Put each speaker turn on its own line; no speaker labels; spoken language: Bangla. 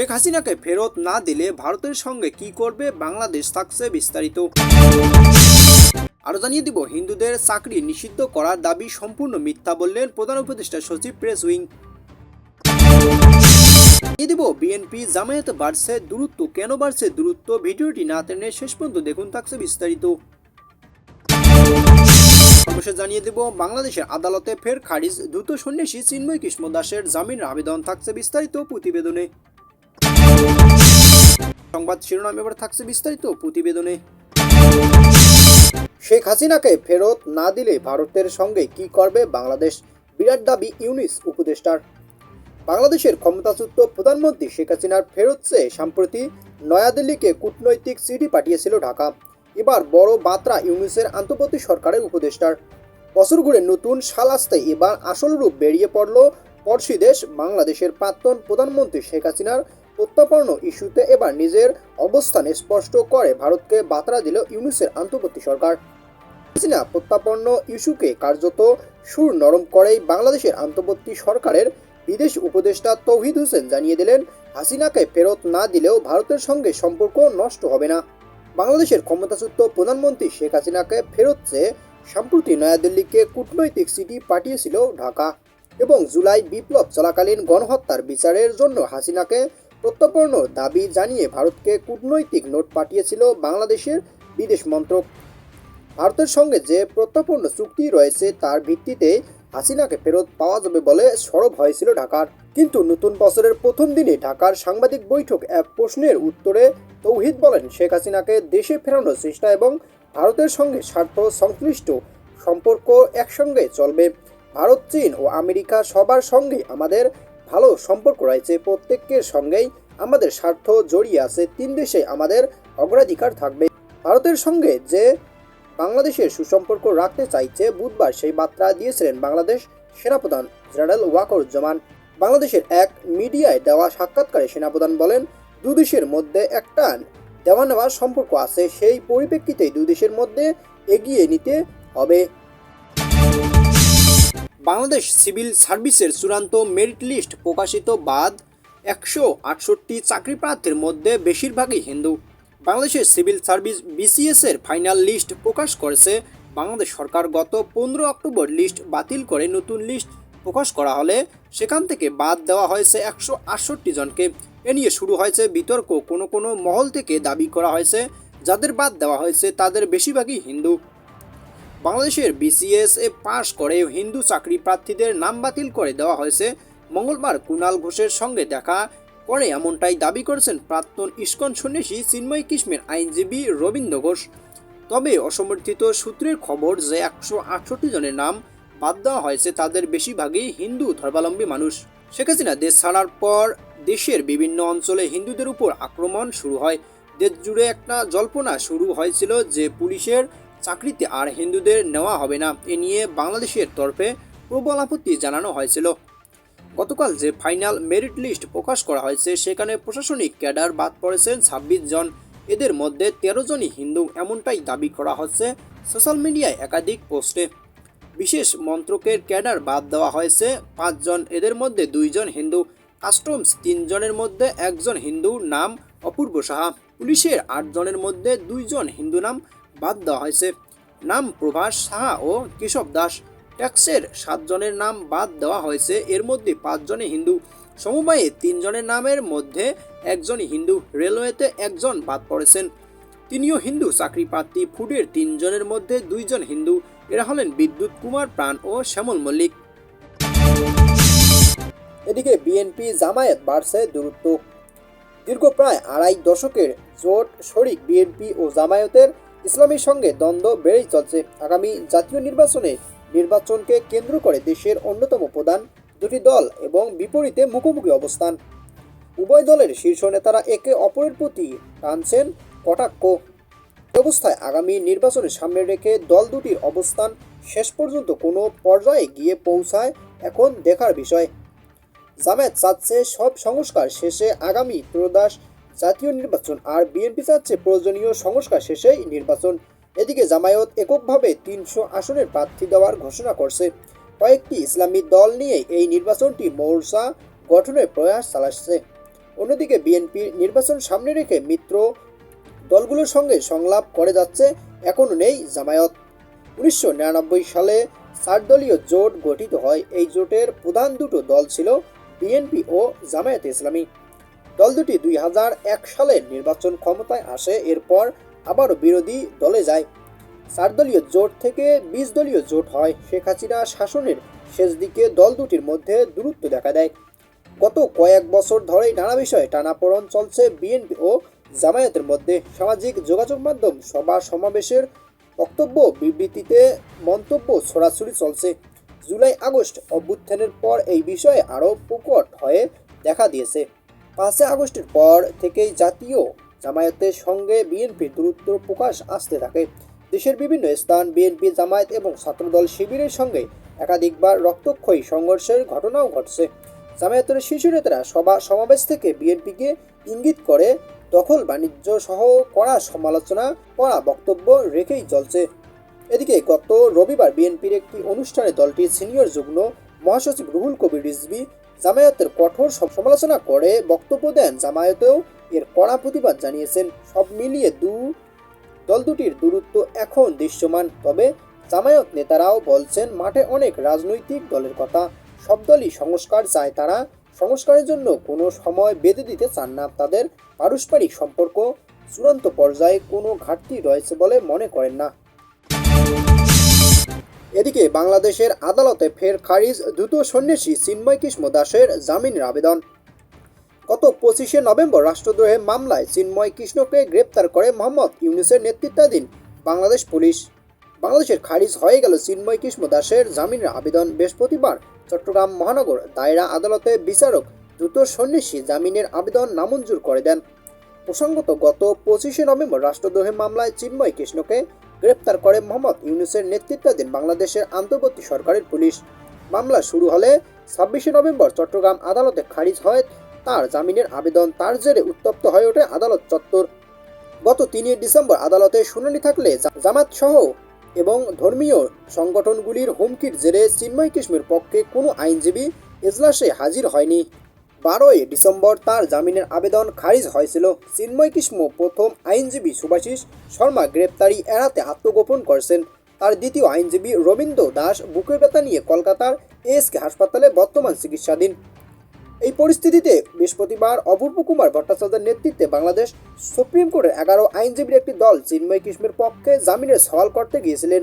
শেখ হাসিনাকে ফেরত না দিলে ভারতের সঙ্গে কি করবে বাংলাদেশ থাকছে বিস্তারিত। আরও জানিয়ে দিব, হিন্দুদের চাকরি নিষিদ্ধ করার দাবি সম্পূর্ণ মিথ্যা বললেন প্রধান উপদেষ্টা সচিব প্রেস উইং। দিব, বিএনপি জামায়াত বাড়ছে, দূরত্ব কেন বাড়ছে? দূরত্ব ভিডিওটি না টেনে শেষ পর্যন্ত দেখুন, থাকছে বিস্তারিত। জানিয়ে দেব, বাংলাদেশের আদালতে ফের খারিজ, দ্রুত সন্ন্যাসী চিন্ময় কৃষ্ণ দাসের জামিন আবেদন থাকছে বিস্তারিত প্রতিবেদনে। সংবাদ শিরোনাম এবার থাকছে বিস্তারিত প্রতিবেদনে। শেখ হাসিনাকে ফেরত না দিলে ভারতের সঙ্গে কি করবে বাংলাদেশ? বিরাট দাবি ইউনিস উপদেষ্টার। বাংলাদেশের ক্ষমতাচ্যুত প্রধানমন্ত্রী শেখ হাসিনার ফেরত চেয়ে সম্প্রতি নয়াদিল্লিকে কূটনৈতিক চিঠি পাঠিয়েছিল ঢাকা। এবার বড় বাত্রা ইউনিসের আন্তর্বর্তী সরকারের উপদেষ্টার। বছর ঘুরে নতুন সাল আসতে এবার আসল রূপ বেরিয়ে পড়ল পড়শি দেশ বাংলাদেশের প্রাক্তন প্রধানমন্ত্রী শেখ হাসিনার প্রত্যাপন্ন ইস্যুতে এবার নিজের অবস্থান স্পষ্ট করে ভারতকে বাতরা দিল ইউনিসের আন্তর্বর্তী সরকার। হাসিনা প্রত্যাপন্ন ইস্যুকে কার্যত সুর নরম করেই বাংলাদেশের আন্তর্বর্তী সরকারের বিদেশ উপদেষ্টা তৌহিদ হোসেন জানিয়ে দিলেন, হাসিনাকে ফেরত না দিলেও ভারতের সঙ্গে সম্পর্ক নষ্ট হবে না। বাংলাদেশের ক্ষমতাচ্যুত প্রধানমন্ত্রী শেখ হাসিনাকে ফেরত চেয়ে সম্প্রতি নয়াদিল্লিকে কূটনৈতিক চিঠি পাঠিয়েছিল ঢাকা এবং জুলাই বিপ্লব চলাকালীন গণহত্যার বিচারের জন্য হাসিনাকে প্রত্যর্পণ দাবি জানিয়ে ভারতকে কূটনৈতিক নোট পাঠিয়েছিল বাংলাদেশের বিদেশ মন্ত্রক। ভারতের সঙ্গে যে প্রত্যাপন্ন চুক্তি রয়েছে তার ভিত্তিতে হাসিনাকে ফেরত পাওয়া যাবে বলে সরব হয়েছিল ঢাকার। কিন্তু নতুন বছরের প্রথম দিনে ঢাকার সাংবাদিক বৈঠক এক প্রশ্নের উত্তরে তৌহিদ বলেন, শেখ হাসিনাকে দেশে ফেরানোর চেষ্টা এবং ভারতের সঙ্গে স্বার্থ সংশ্লিষ্ট সম্পর্ক একসঙ্গে চলবে। ভারত, চীন ও আমেরিকা সবার সঙ্গে আমাদের ভালো সম্পর্ক রয়েছে প্রত্যেকের সঙ্গেই। আমাদের স্বার্থ জড়িয়ে আছে, তিন দেশে আমাদের অগ্রাধিকার থাকবে। ভারতের সঙ্গে যে বাংলাদেশের সুসম্পর্ক রাখতে চাইছে, বুধবার সেই বার্তা দিয়েছিলেন বাংলাদেশ সেনাপ্রধান জেনারেল ওয়াকরুজ্জামান বাংলাদেশের এক মিডিয়ায় দেওয়া সাক্ষাৎকারে সেনাপ্রধান বলেন দুদেশের মধ্যে একটা দেওয়া নেওয়ার সম্পর্ক আছে, সেই পরিপ্রেক্ষিতে দুই দেশের মধ্যে এগিয়ে নিতে হবে। বাংলাদেশ সিভিল সার্ভিসের চূড়ান্ত মেরিট লিস্ট প্রকাশিত বাদ একশো আটষট্টি চাকরি প্রার্থীর মধ্যে বেশিরভাগই হিন্দু। বাংলাদেশের সিভিল সার্ভিস বিসিএসের ফাইনাল লিস্ট প্রকাশ করেছে বাংলাদেশ সরকার। গত পনেরো অক্টোবর লিস্ট বাতিল করে নতুন লিস্ট প্রকাশ করা হলে সেখান থেকে বাদ দেওয়া হয়েছে একশো আটষট্টি জনকে। এ নিয়ে শুরু হয়েছে বিতর্ক। কোনো কোনো মহল থেকে দাবি করা হয়েছে, যাদের বাদ দেওয়া হয়েছে তাদের বেশিরভাগই হিন্দু। বাংলাদেশের বিসিএস এ পাশ করে হিন্দু চাকরি প্রার্থীদের নাম বাতিল করে দেওয়া হয়েছে। মঙ্গলবার কুণাল ঘোষের সঙ্গে দেখা করে এমনটাই দাবি করেছেন প্রাক্তন ইস্কন সন্ন্যাসী চিন্ময় কিসমের আইনজীবী রবীন্দ্র ঘোষ। তবে অসমর্থিত সূত্রের খবর যে একশো আটষট্টি জনের নাম বাদ দেওয়া হয়েছে, তাদের বেশিরভাগই হিন্দু ধর্মাবলম্বী মানুষ। শেখ হাসিনা দেশ ছাড়ার পর দেশের বিভিন্ন অঞ্চলে হিন্দুদের উপর আক্রমণ শুরু হয়। দেশ জুড়ে একটা জল্পনা শুরু হয়েছিল যে পুলিশের চাকরিতে আর হিন্দুদের নেওয়া হবে না। এ নিয়ে বাংলাদেশের তরফে প্রবল আপত্তি জানানো হয়েছিল। গতকাল যে ফাইনাল মেরিট লিস্ট প্রকাশ করা হয়েছে, সেখানে প্রশাসনিক ক্যাডার বাদ পড়েছেন ছাব্বিশ জন। এদের মধ্যে তেরো জনই হিন্দু, এমনটাই দাবি করা হচ্ছে সোশ্যাল মিডিয়ায় একাধিক পোস্টে। বিশেষ মন্ত্রকের ক্যাডার বাদ দেওয়া হয়েছে পাঁচজন এদের মধ্যে দুইজন হিন্দু। কাস্টমস তিনজনের মধ্যে একজন হিন্দু নাম অপূর্ব সাহা। পুলিশের আটজনের মধ্যে দুইজন হিন্দু নাম বাদ দেওয়া হয়েছে। নাম প্রভাস সাহা ও কেশব দাস। ট্যাক্সের সাতজনের নাম বাদ দেওয়া হয়েছে। এর মধ্যে পাঁচজনে হিন্দু। সমবায়ে তিনজনের নামের মধ্যে একজন হিন্দু। রেলওয়েতে একজন বাদ পড়েছেন। তিনিও হিন্দু। চাকরি প্রার্থী ফুডের তিনজনের মধ্যে দুইজন হিন্দু। এরা হলেন বিদ্যুৎ কুমার প্রাণ ও শ্যামল মল্লিক। এদিকে বিএনপি জামায়াত বাড়ছে দূরত্ব। দীর্ঘ প্রায় আড়াই দশকের জোট শরিক বিএনপি ও জামায়াতের ইসলামের সঙ্গে দ্বন্দ্ব বেড়েই চলছে। আগামী জাতীয় নির্বাচনে নির্বাচনকে কেন্দ্র করে দেশের অন্যতম প্রধান দুটি দল এবং বিপরীতে মুখোমুখি অবস্থান। উভয় দলের শীর্ষ নেতারা একে অপরের প্রতি টানছেন কটাক্ষ। অবস্থায় আগামী নির্বাচনের সামনে রেখে দল দুটির অবস্থান শেষ পর্যন্ত কোনো পর্যায়ে গিয়ে পৌঁছায় এখন দেখার বিষয়। জামায়াত চাচ্ছে সব সংস্কার শেষে আগামী ত্রয়োদশ জাতীয় নির্বাচন আর বিএনপি চাচ্ছে প্রয়োজনীয় সংস্কার শেষেই নির্বাচন। এদিকে জামায়াত এককভাবে তিনশো আসনের প্রার্থী দেওয়ার ঘোষণা করছে। কয়েকটি ইসলামী দল নিয়ে এই নির্বাচনটি মোর্চা গঠনের প্রয়াস চালাচ্ছে। অন্যদিকে বিএনপির নির্বাচন সামনে রেখে মিত্র দলগুলোর সঙ্গে সংলাপ করে যাচ্ছে এখনও নেই জামায়াত। উনিশশো নিরানব্বই সালে সাতদলীয় জোট গঠিত হয়। এই জোটের প্রধান দুটো দল ছিল বিএনপি ও জামায়াতে ইসলামী। দল দুটি দুই হাজার এক সালের নির্বাচন ক্ষমতায় আসে, এরপর আবারও বিরোধী দলে যায়। চার দলীয় জোট থেকে বিশ দলীয় জোট হয়। শেখ হাসিনা শাসনের শেষ দিকে দল দুটির মধ্যে দূরত্ব দেখা দেয়। গত কয়েক বছর ধরেই নানা বিষয়ে টানাপোড়ন চলছে বিএনপি ও জামায়াতের মধ্যে। সামাজিক যোগাযোগ মাধ্যম, সভা, সমাবেশের বক্তব্য, বিবৃতিতে মন্তব্য ছড়াছড়ি চলছে। জুলাই আগস্ট অভ্যুত্থানের পর এই বিষয়ে আরও প্রকট হয়ে দেখা দিয়েছে। পাঁচই আগস্টের পর থেকেই জাতীয় জামায়াতের সঙ্গে বিএনপির দূরত্ব প্রকাশ আসতে থাকে। দেশের বিভিন্ন স্থান, বিএনপি জামায়াত এবং ছাত্রদল শিবিরের সঙ্গে একাধিকবার রক্তক্ষয়ী সংঘর্ষের ঘটনাও ঘটছে। জামায়াতের শীর্ষ নেতারা সভা সমাবেশ থেকে বিএনপিকে ইঙ্গিত করে, দখল বাণিজ্য সহ কড়া সমালোচনা করা বক্তব্য রেখেই চলছে। এদিকে গত রবিবার বিএনপির একটি অনুষ্ঠানে দলটির সিনিয়র যুগ্ম মহাসচিব রুহুল কবির রিজভি জামায়াতের কঠোর সম- সমালোচনা করে বক্তব্য দেন জামায়াতেও। এর কড়া প্রতিবাদ জানিয়েছেন, সব মিলিয়ে দু দল দুটির দূরত্ব এখন দৃশ্যমান। তবে জামায়াত নেতারাও বলছেন, মাঠে অনেক রাজনৈতিক দলের কথা। সব দলই সংস্কার চায় তারা। সংস্কারের জন্য কোনো সময় বেঁধে দিতে চান না। তাদের পারস্পরিক সম্পর্ক চূড়ান্ত পর্যায়ে কোনো ঘাটতি রয়েছে বলে মনে করেন না। এদিকে বাংলাদেশের আদালতে ফের খারিজ দ্রুত সন্ন্যাসী চিন্ময় কৃষ্ণ দাসের জামিনের আবেদন। গত পঁচিশে নভেম্বর রাষ্ট্রদ্রোহের মামলায় চিন্ময় কৃষ্ণকে গ্রেপ্তার করে মোহাম্মদ ইউনুসের নেতৃত্বাধীন বাংলাদেশ পুলিশ। বাংলাদেশের খারিজ হয়ে গেল চিন্ময় কৃষ্ণ দাসের জামিনের আবেদন। বৃহস্পতিবার চট্টগ্রাম মহানগর দায়রা আদালতে বিচারক দ্রুত সন্ন্যাসী জামিনের আবেদন নামঞ্জুর করে দেন। প্রসঙ্গত গত পঁচিশে নভেম্বর রাষ্ট্রদ্রোহের মামলায় চিন্ময় কৃষ্ণকে গ্রেপ্তার করে মোহাম্মদ ইউনুসের নেতৃত্বাধীন বাংলাদেশের আন্তর্বর্তী সরকারের পুলিশ। মামলা শুরু হলে ছাব্বিশে নভেম্বর চট্টগ্রাম আদালতে খারিজ হয় তার জামিনের আবেদন। তার জেরে উত্তপ্ত হয়ে ওঠে আদালত চত্বর। গত তিনই ডিসেম্বর আদালতে শুনানি থাকলে জামাত সহ এবং ধর্মীয় সংগঠনগুলির হুমকির জেরে চিন্ময় কিস্মের পক্ষে কোনো আইনজীবী এজলাসে হাজির হয়নি। বারোই ডিসেম্বর তার জামিনের আবেদন খারিজ হয়েছিল। চিন্ময় কিস্ম প্রথম আইনজীবী সুভাষিস শর্মা গ্রেপ্তারি এড়াতে আত্মগোপন করেছেন। তার দ্বিতীয় আইনজীবী রবীন্দ্র দাস বুকের ব্যথা নিয়ে কলকাতার এএসকে হাসপাতালে বর্তমান চিকিৎসাধীন। এই পরিস্থিতিতে বৃহস্পতিবার অপূর্ব কুমার ভট্টাচার্যের নেতৃত্বে বাংলাদেশ সুপ্রিম কোর্টের এগারো আইনজীবীর একটি দল চিন্ময় কিস্মের পক্ষে জামিনের সওয়াল করতে গিয়েছিলেন।